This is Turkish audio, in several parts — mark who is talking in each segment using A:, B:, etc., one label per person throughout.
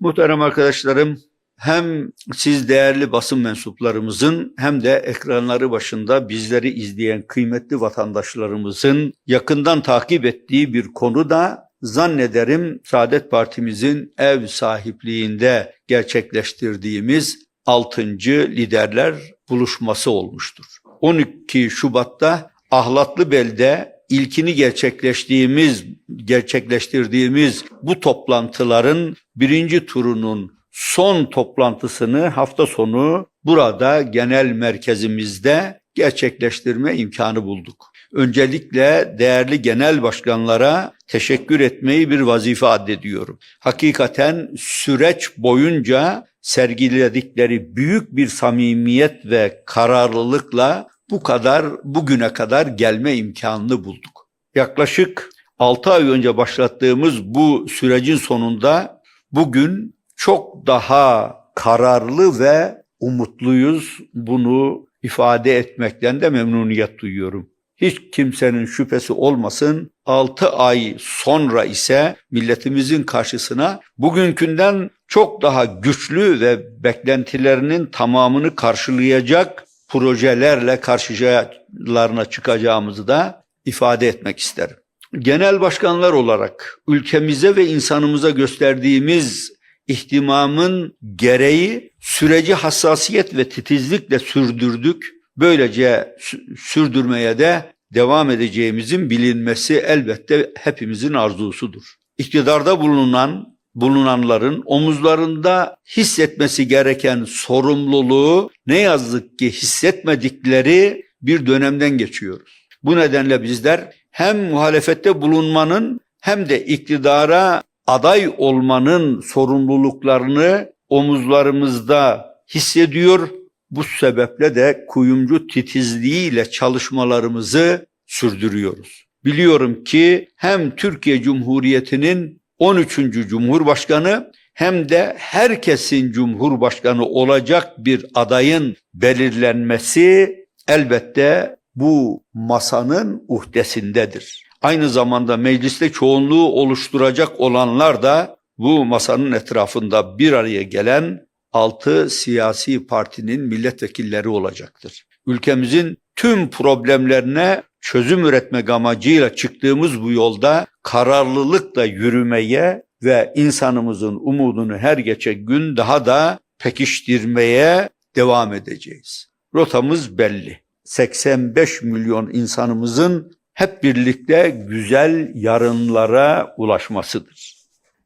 A: Muhterem arkadaşlarım, hem siz değerli basın mensuplarımızın hem de ekranları başında bizleri izleyen kıymetli vatandaşlarımızın yakından takip ettiği bir konu da zannederim Saadet Partimizin ev sahipliğinde gerçekleştirdiğimiz 6. liderler buluşması olmuştur. 12 Şubat'ta Ahlatlıbel'de ilkini gerçekleştiğimiz gerçekleştirdiğimiz bu toplantıların birinci turunun son toplantısını hafta sonu burada genel merkezimizde gerçekleştirme imkanı bulduk. Öncelikle değerli genel başkanlara teşekkür etmeyi bir vazife addediyorum. Hakikaten süreç boyunca sergiledikleri büyük bir samimiyet ve kararlılıkla bu kadar bugüne kadar gelme imkanını bulduk. Yaklaşık 6 ay önce başlattığımız bu sürecin sonunda bugün çok daha kararlı ve umutluyuz. Bunu ifade etmekten de memnuniyet duyuyorum. Hiç kimsenin şüphesi olmasın 6 ay sonra ise milletimizin karşısına bugünkünden çok daha güçlü ve beklentilerinin tamamını karşılayacak projelerle karşılarına çıkacağımızı da ifade etmek isterim. Genel başkanlar olarak ülkemize ve insanımıza gösterdiğimiz ihtimamın gereği süreci hassasiyet ve titizlikle sürdürdük. Böylece sürdürmeye de devam edeceğimizin bilinmesi elbette hepimizin arzusudur. İktidarda bulunan bulunanların omuzlarında hissetmesi gereken sorumluluğu ne yazık ki hissetmedikleri bir dönemden geçiyoruz. Bu nedenle bizler hem muhalefette bulunmanın hem de iktidara aday olmanın sorumluluklarını omuzlarımızda hissediyor. Bu sebeple de kuyumcu titizliğiyle çalışmalarımızı sürdürüyoruz. Biliyorum ki hem Türkiye Cumhuriyeti'nin 13. Cumhurbaşkanı hem de herkesin Cumhurbaşkanı olacak bir adayın belirlenmesi elbette bu masanın uhdesindedir. Aynı zamanda mecliste çoğunluğu oluşturacak olanlar da bu masanın etrafında bir araya gelen altı siyasi partinin milletvekilleri olacaktır. Ülkemizin tüm problemlerine çözüm üretmek amacıyla çıktığımız bu yolda kararlılıkla yürümeye ve insanımızın umudunu her geçen gün daha da pekiştirmeye devam edeceğiz. Rotamız belli. 85 milyon insanımızın hep birlikte güzel yarınlara ulaşmasıdır.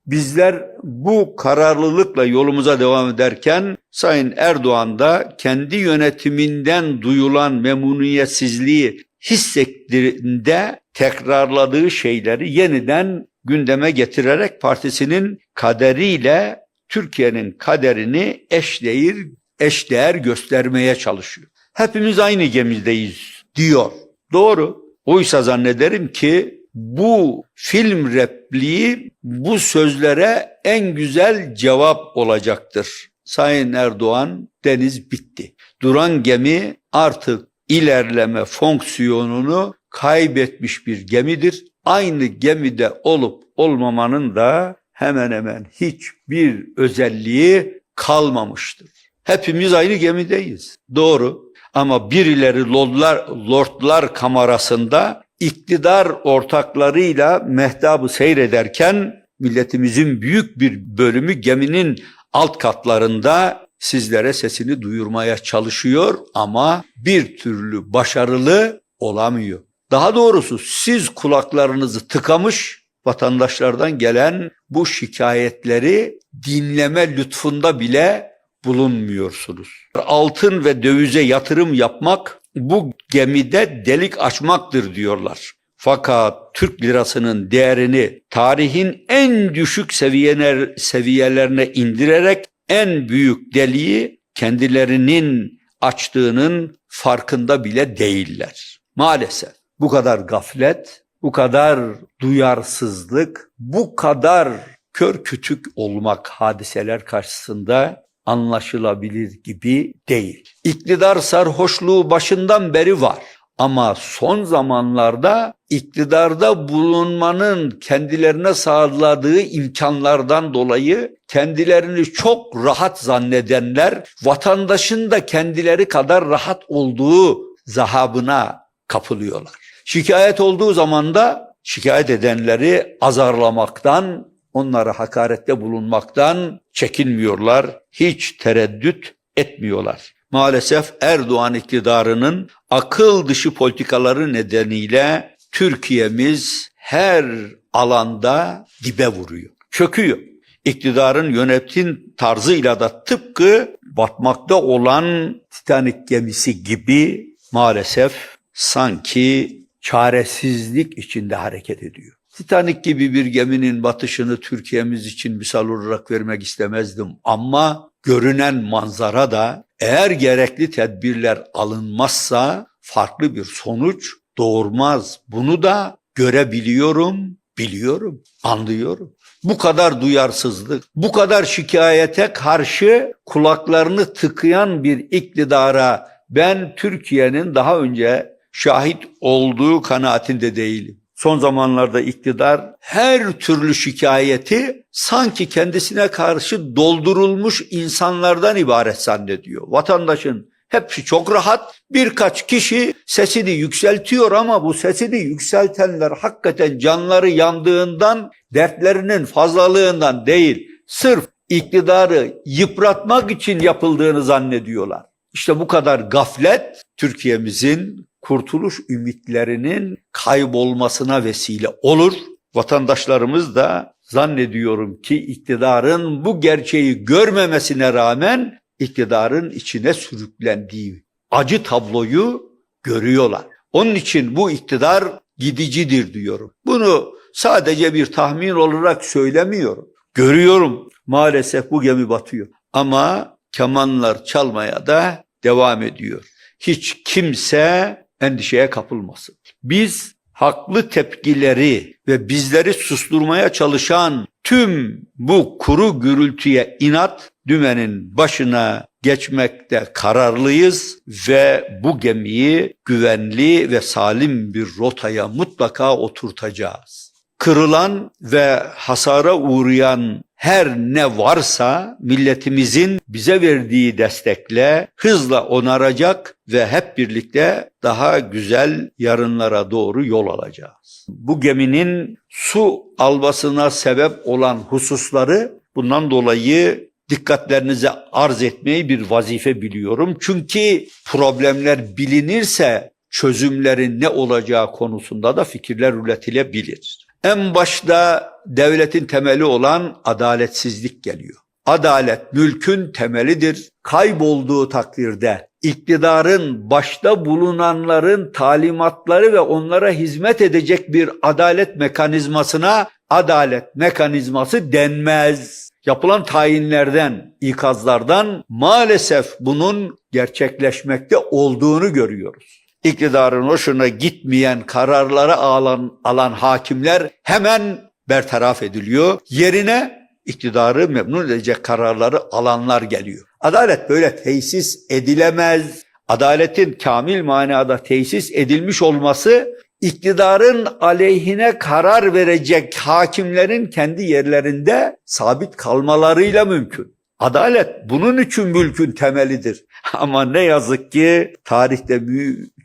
A: Bizler bu kararlılıkla yolumuza devam ederken Sayın Erdoğan da kendi yönetiminden duyulan memnuniyetsizliği hissettiğinde tekrarladığı şeyleri yeniden gündeme getirerek partisinin kaderiyle Türkiye'nin kaderini eşdeğer, eşdeğer göstermeye çalışıyor. Hepimiz aynı gemideyiz diyor. Doğru. Oysa zannederim ki bu film repliği bu sözlere en güzel cevap olacaktır. Sayın Erdoğan deniz bitti. Duran gemi artık ilerleme fonksiyonunu kaybetmiş bir gemidir. Aynı gemide olup olmamanın da hemen hemen hiçbir özelliği kalmamıştır. Hepimiz aynı gemideyiz. Doğru. Ama birileri lordlar, lordlar kamerasında iktidar ortaklarıyla mehtabı seyrederken milletimizin büyük bir bölümü geminin alt katlarında sizlere sesini duyurmaya çalışıyor ama bir türlü başarılı olamıyor. Daha doğrusu siz kulaklarınızı tıkamış vatandaşlardan gelen bu şikayetleri dinleme lütfunda bile bulunmuyorsunuz. Altın ve dövize yatırım yapmak bu gemide delik açmaktır diyorlar. Fakat Türk lirasının değerini tarihin en düşük seviyeler, seviyelerine indirerek en büyük deliği kendilerinin açtığının farkında bile değiller. Maalesef bu kadar gaflet, bu kadar duyarsızlık, bu kadar kör kütük olmak hadiseler karşısında anlaşılabilir gibi değil. İktidar sarhoşluğu başından beri var. Ama son zamanlarda iktidarda bulunmanın kendilerine sağladığı imkanlardan dolayı kendilerini çok rahat zannedenler vatandaşın da kendileri kadar rahat olduğu zahabına kapılıyorlar. Şikayet olduğu zaman da şikayet edenleri azarlamaktan, onlara hakarette bulunmaktan çekinmiyorlar. Hiç tereddüt etmiyorlar. Maalesef Erdoğan iktidarının akıl dışı politikaları nedeniyle Türkiye'miz her alanda dibe vuruyor. Çöküyor. İktidarın yönetim tarzıyla da tıpkı batmakta olan Titanic gemisi gibi maalesef sanki çaresizlik içinde hareket ediyor. Titanic gibi bir geminin batışını Türkiye'miz için misal olarak vermek istemezdim ama görünen manzara da eğer gerekli tedbirler alınmazsa farklı bir sonuç doğurmaz. Bunu da görebiliyorum, biliyorum, anlıyorum. Bu kadar duyarsızlık, bu kadar şikayete karşı kulaklarını tıkayan bir iktidara ben Türkiye'nin daha önce şahit olduğu kanaatinde değilim. Son zamanlarda iktidar her türlü şikayeti sanki kendisine karşı doldurulmuş insanlardan ibaret zannediyor. Vatandaşın hepsi çok rahat. Birkaç kişi sesini yükseltiyor ama bu sesini yükseltenler hakikaten canları yandığından, dertlerinin fazlalığından değil, sırf iktidarı yıpratmak için yapıldığını zannediyorlar. İşte bu kadar gaflet Türkiye'mizin kurtuluş ümitlerinin kaybolmasına vesile olur. Vatandaşlarımız da zannediyorum ki iktidarın bu gerçeği görmemesine rağmen iktidarın içine sürüklendiği acı tabloyu görüyorlar. Onun için bu iktidar gidicidir diyorum. Bunu sadece bir tahmin olarak söylemiyorum. Görüyorum maalesef bu gemi batıyor. Ama kemanlar çalmaya da devam ediyor. Hiç kimse endişeye kapılmasın. Biz haklı tepkileri ve bizleri susturmaya çalışan tüm bu kuru gürültüye inat dümenin başına geçmekte kararlıyız ve bu gemiyi güvenli ve salim bir rotaya mutlaka oturtacağız. Kırılan ve hasara uğrayan her ne varsa milletimizin bize verdiği destekle hızla onaracak ve hep birlikte daha güzel yarınlara doğru yol alacağız. Bu geminin su almasına sebep olan hususları bundan dolayı dikkatlerinize arz etmeyi bir vazife biliyorum. Çünkü problemler bilinirse çözümlerin ne olacağı konusunda da fikirler üretilebilir. En başta devletin temeli olan adaletsizlik geliyor. Adalet mülkün temelidir. Kaybolduğu takdirde iktidarın başta bulunanların talimatları ve onlara hizmet edecek bir adalet mekanizmasına adalet mekanizması denmez. Yapılan tayinlerden, ikazlardan maalesef bunun gerçekleşmekte olduğunu görüyoruz iktidarın hoşuna gitmeyen kararları alan, alan hakimler hemen bertaraf ediliyor. Yerine iktidarı memnun edecek kararları alanlar geliyor. Adalet böyle tesis edilemez. Adaletin kamil manada tesis edilmiş olması iktidarın aleyhine karar verecek hakimlerin kendi yerlerinde sabit kalmalarıyla mümkün. Adalet bunun için mülkün temelidir. Ama ne yazık ki tarihte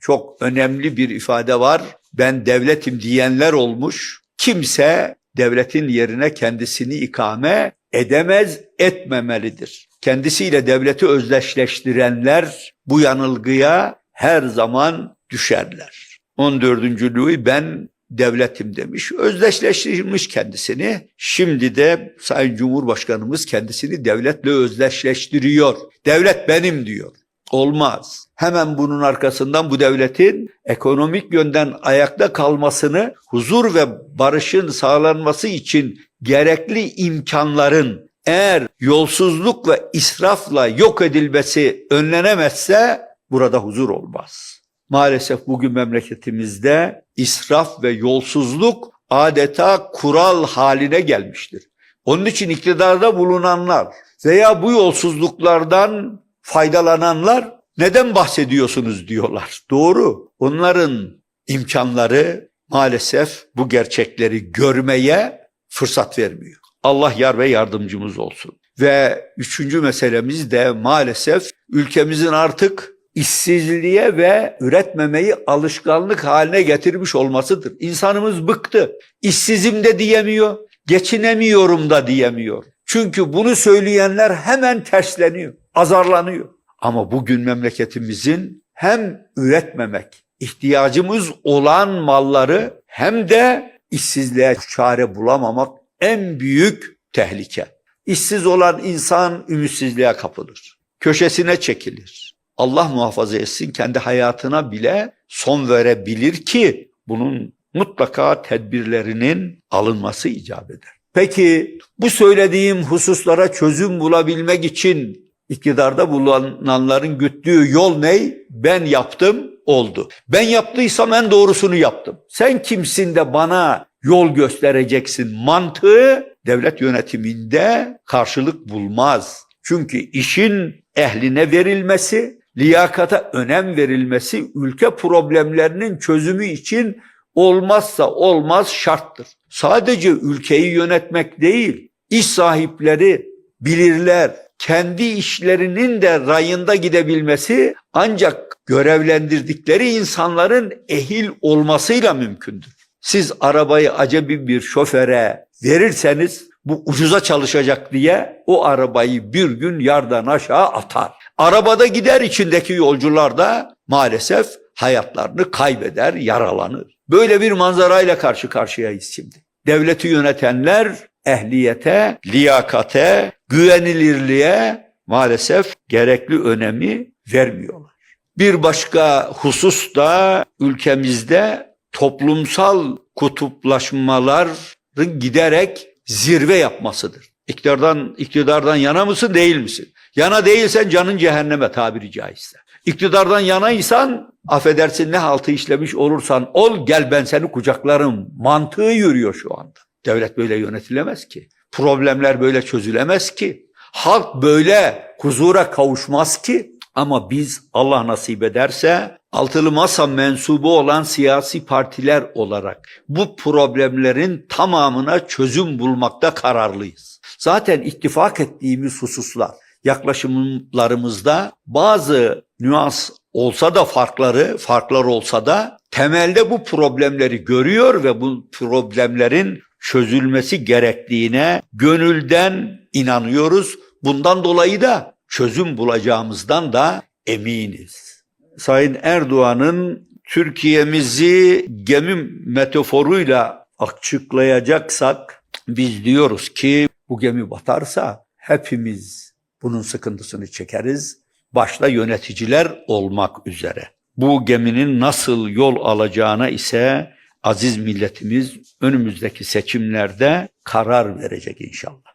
A: çok önemli bir ifade var. Ben devletim diyenler olmuş. Kimse devletin yerine kendisini ikame edemez, etmemelidir. Kendisiyle devleti özdeşleştirenler bu yanılgıya her zaman düşerler. 14. Louis ben devletim demiş, özdeşleştirmiş kendisini. Şimdi de Sayın Cumhurbaşkanımız kendisini devletle özdeşleştiriyor. Devlet benim diyor. Olmaz. Hemen bunun arkasından bu devletin ekonomik yönden ayakta kalmasını, huzur ve barışın sağlanması için gerekli imkanların eğer yolsuzluk ve israfla yok edilmesi önlenemezse burada huzur olmaz. Maalesef bugün memleketimizde israf ve yolsuzluk adeta kural haline gelmiştir. Onun için iktidarda bulunanlar veya bu yolsuzluklardan faydalananlar Neden bahsediyorsunuz diyorlar. Doğru. Onların imkanları maalesef bu gerçekleri görmeye fırsat vermiyor. Allah yar ve yardımcımız olsun. Ve üçüncü meselemiz de maalesef ülkemizin artık işsizliğe ve üretmemeyi alışkanlık haline getirmiş olmasıdır. İnsanımız bıktı. İşsizim de diyemiyor, geçinemiyorum da diyemiyor. Çünkü bunu söyleyenler hemen tersleniyor, azarlanıyor. Ama bugün memleketimizin hem üretmemek, ihtiyacımız olan malları hem de işsizliğe çare bulamamak en büyük tehlike. İşsiz olan insan ümitsizliğe kapılır. Köşesine çekilir. Allah muhafaza etsin kendi hayatına bile son verebilir ki bunun mutlaka tedbirlerinin alınması icap eder. Peki bu söylediğim hususlara çözüm bulabilmek için iktidarda bulunanların güttüğü yol ne? Ben yaptım, oldu. Ben yaptıysam en doğrusunu yaptım. Sen kimsin de bana yol göstereceksin mantığı devlet yönetiminde karşılık bulmaz. Çünkü işin ehline verilmesi, liyakata önem verilmesi ülke problemlerinin çözümü için olmazsa olmaz şarttır. Sadece ülkeyi yönetmek değil, iş sahipleri bilirler, kendi işlerinin de rayında gidebilmesi ancak görevlendirdikleri insanların ehil olmasıyla mümkündür. Siz arabayı acebi bir şoföre verirseniz bu ucuza çalışacak diye o arabayı bir gün yardan aşağı atar. Arabada gider içindeki yolcular da maalesef hayatlarını kaybeder, yaralanır. Böyle bir manzarayla karşı karşıyayız şimdi. Devleti yönetenler ehliyete, liyakate, güvenilirliğe maalesef gerekli önemi vermiyorlar. Bir başka husus da ülkemizde toplumsal kutuplaşmaların giderek zirve yapmasıdır. İktidardan, iktidardan yana mısın değil misin? Yana değilsen canın cehenneme tabiri caizse. İktidardan yanaysan affedersin ne haltı işlemiş olursan ol gel ben seni kucaklarım mantığı yürüyor şu anda. Devlet böyle yönetilemez ki. Problemler böyle çözülemez ki. Halk böyle huzura kavuşmaz ki. Ama biz Allah nasip ederse altılı masa mensubu olan siyasi partiler olarak bu problemlerin tamamına çözüm bulmakta kararlıyız. Zaten ittifak ettiğimiz hususlar yaklaşımlarımızda bazı nüans olsa da farkları, farklar olsa da temelde bu problemleri görüyor ve bu problemlerin çözülmesi gerektiğine gönülden inanıyoruz. Bundan dolayı da çözüm bulacağımızdan da eminiz. Sayın Erdoğan'ın Türkiye'mizi gemi metaforuyla açıklayacaksak biz diyoruz ki bu gemi batarsa hepimiz bunun sıkıntısını çekeriz. Başta yöneticiler olmak üzere. Bu geminin nasıl yol alacağına ise aziz milletimiz önümüzdeki seçimlerde karar verecek inşallah.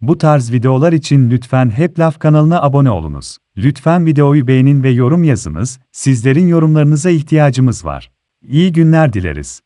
B: Bu tarz videolar için lütfen Hep Laf kanalına abone olunuz. Lütfen videoyu beğenin ve yorum yazınız, sizlerin yorumlarınıza ihtiyacımız var. İyi günler dileriz.